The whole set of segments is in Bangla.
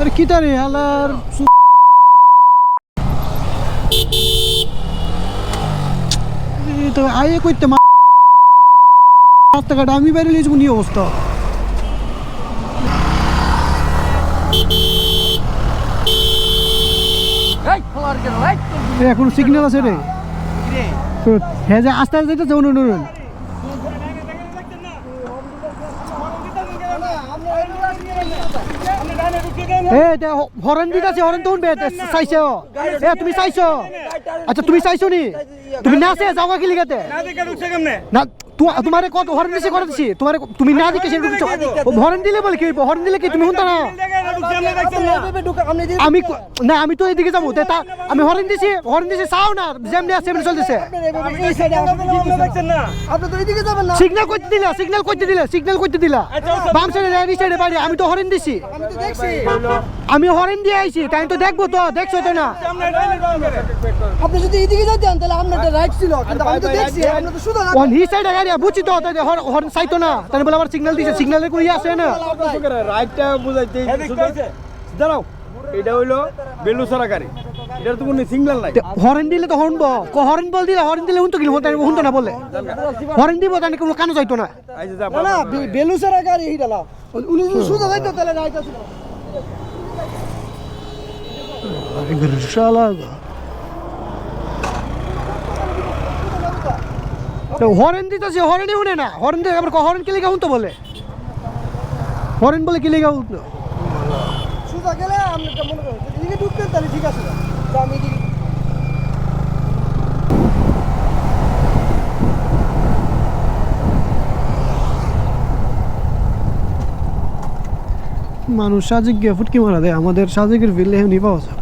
আরে কি তারে হালার তো আয়ে কইতে মা রাস্তাঘাট আমি বাইরে লিয়েছি নি অবস্থা। এখন সিগন্যাল আছে রে। তো হ্যাঁ যে আস্তে আস্তে যেতে অনু এ এটা হরেন দিতাছে হরেন তো উনবে চাইছো এ তুমি চাইছো? আচ্ছা তুমি চাইছো নি? তুমি না আছে যাওয়া কি লিগাতে না তোমারে কত হরেন দিছে করে দিছি? তোমারে তুমি না দিকে সেরকম কিছু হরেন দিলে বলে কি? হরেন দিলে কি তুমি শুনতা না? আমি না আমি তো এদিকে যাব। তা আমি হরেন দিছি হরেন দিছি চাও না। যেমনি আছে সেমনি চলতেছে। সিগন্যাল করতে দিলা সিগন্যাল করতে দিলা সিগন্যাল করতে দিলা। বাম সাইডে রাইট সাইডে বাইরে আমি তো হরেন দিছি। আমি তো দেখছি। আমি হরেন দিয়ে আইছি তাই তো দেখব তো দেখছ তো না? আপনি যদি এইদিকে যেতেন তাহলে আপনার রাইট ছিল কিন্তু আমি তো দেখছি আপনি তো শুধু অন হি সাইডে গাড়ি বুঝছি তো তাই হরেন চাইতো না। তাই বলে আবার সিগন্যাল দিছে সিগন্যালের কোনো ইয়ে আছে না? রাইটটা বুঝাইতে দাঁড়াও। এটা হইল বেলুসরা গাড়ি এটার তো কোনো সিগন্যাল নাই। হরেন দিলে তো হর্ন বো হরেন বল দিলে হরেন দিলে হুনতো কিলো তাই হুনতো না বলে। হরেন দিব তাই কোনো কানো যাইতো না। না বেলুসেরা গাড়ি হিডালা উনি শুধু যাইতো তাহলে রাইট ছিল। তো হরেন দিতেছে হরেনই শুনে না। হরেন দিয়ে আবার হরেন কি লেগে হুনতো বলে। হরেন বলে কি লেগে হুনতো সুজা গেলে একটা মনে এদিকে ঢুকতেন তাহলে ঠিক আছে আমি মানুষ সাজিক গিয়ে ফুটকি মারা দেয় আমাদের সাজিকের বিলে এমনি পাওয়া যায়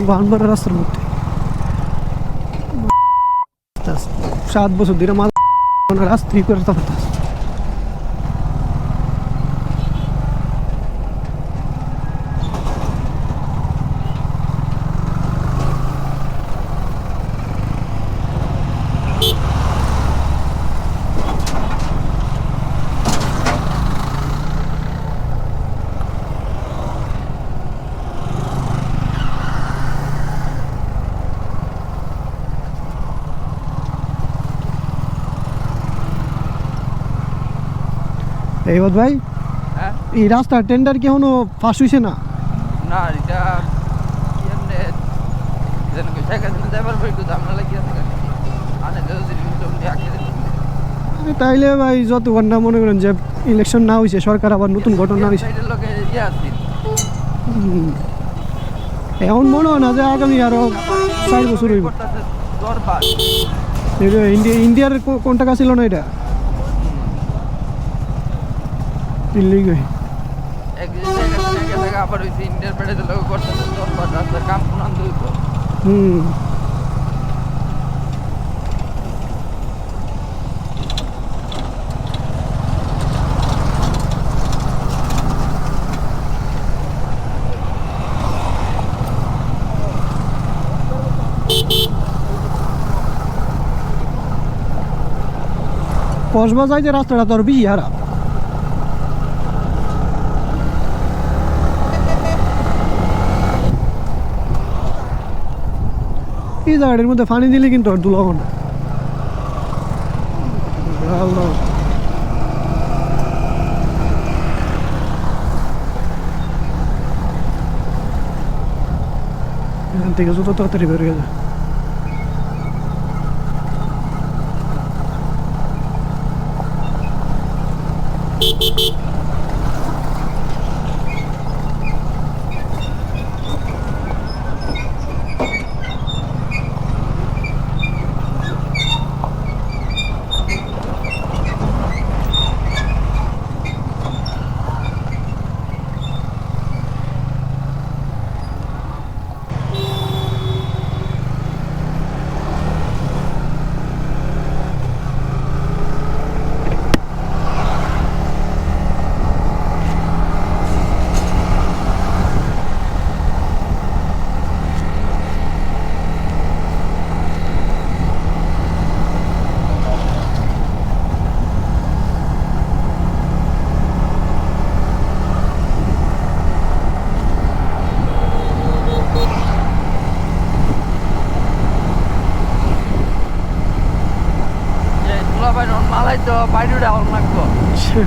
বানবারের রাস্তার মধ্যে সাত বছর ধরে মাল রাস্ত্রি করে তারপর এইবার ভাই? হ্যাঁ? এই রাস্তার টেন্ডার কি এখনও ফাঁস হয়েছে না? না এটা তাইলে ভাই যত ঘণ্টা মনে করেন যে ইলেকশন না হয়েছে সরকার আবার নতুন ঘটনা হয়েছে ইয়ে মনে হয় না যে আগামী আরও চার বছর হইব। ইন্ডিয়ার কো- কোন ছিল না এটা? দিল্লি গই। হাসিনা গেছে টাকা আবার ইন্ডিয়ার বেড়ে লোক করতেছে দরবার রাস্তার কাম কোনান দইব হুম। কসবা যাইতে রাস্তাটা তোর বেশি হারা এই জায়গাটার মধ্যে পানি দিলে কিন্তু আর দুলাব না। এখান থেকে যত তাড়াতাড়ি বের হয়ে যায়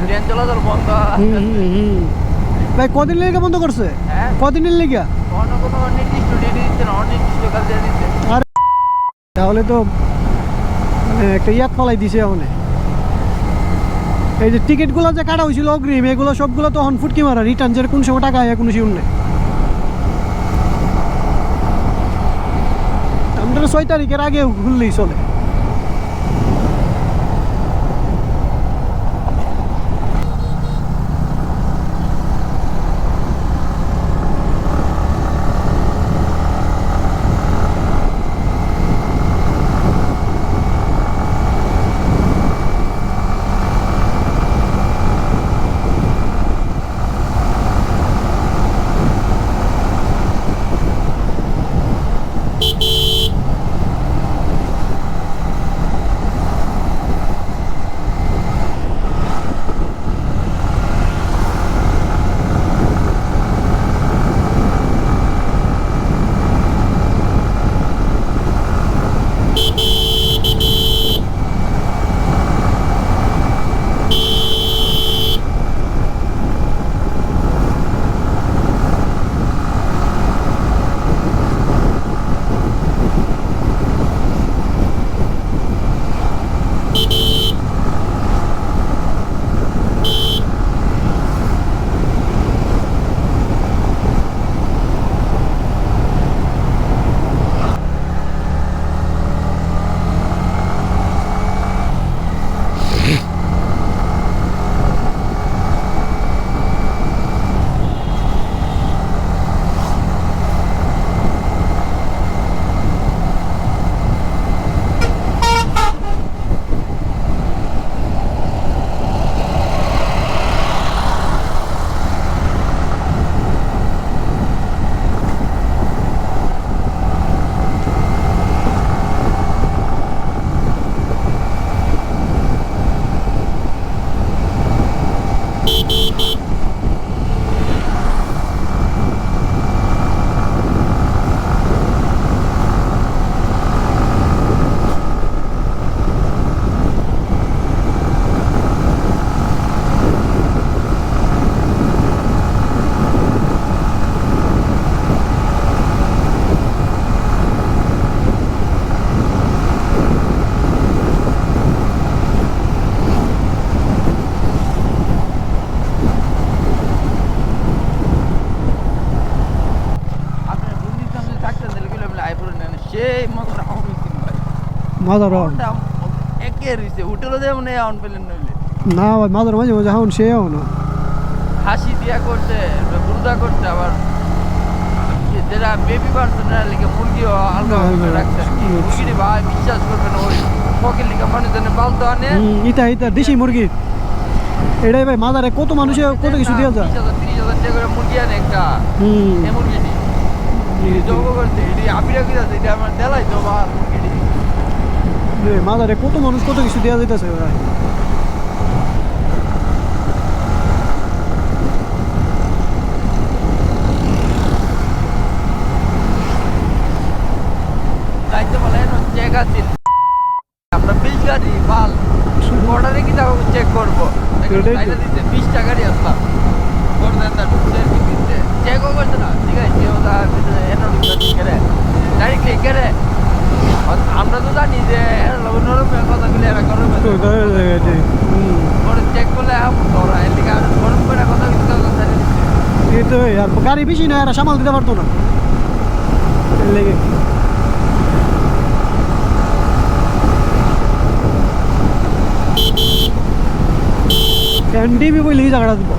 ট্রেন চলাচল বন্ধ। ভাই কদিন লেগে বন্ধ করছে? হ্যাঁ। কদিনের লেগে? আর তাহলে তো মানে একটা ইয়াদ ফলাই দিছে এখন এই যে টিকিটগুলো যে কাটা হয়েছিল অগ্রিম এগুলো সবগুলো তো তখন ফুটকি মারা। রিটার্ন যে কোন সময় টাকা কোনো শিউর নেই। আমরা ছয় তারিখের আগে খুললেই চলে। কোনটা একে রইছে হোটেলও যেমন আউন পেলেন নইলে। না ভাই মাদার মাঝে মাঝে এখন সে এখন হাসি দিয়া করছে বুর্দা করছে আবার যেটা বেবি পার্সন লিখে মুরগিও আলগা ভাবে রাখছে। মুরগিটি ভাই বিশ্বাস করবেন ওই ফকের লিখে মানুষজনে পালতো আনে। ইটা ইটা দেশি মুরগি। এটাই ভাই মাদারে কত মানুষে কত কিছু দিয়ে যায়। তিরিশ হাজার টাকা করে মুরগি আনে একটা। মুরগিটি। যোগ করছে এটি আপিরা কি আছে এটা আমার দেলাই তো বা মুরগিটি। এ, মাদারে কত মানুষ কত কিছু দেওয়া যেতেছে ভাই যাইতে বলে জায়গা ছিল আমরা বিশ গাড়ি মাল অর্ডারে কি তাও চেক করব এটাই তো। তাইলে দিতে বিশ টাকারই আসলাম করতেন না ঢুকতে টিকিটে চেকও করছে না ঠিক আছে কেউ তার ভিতরে এনে ঢুকতে টিকেরে ডাইরেক্টলি কেরে আমরা তো জানি যে এর লগে নরম কথা গুলো এরা গরম তো দেখা যায় এটি। হুম। পরে চেক করলে এমন ধরা এর লিগে আর গরম করে কথা কিন্তু জানি এই তো এই, আর গাড়ি বেশি না এরা সামাল দিতে পারতো না। লেগে। এনডিবি বলে এই জায়গাটা দিব।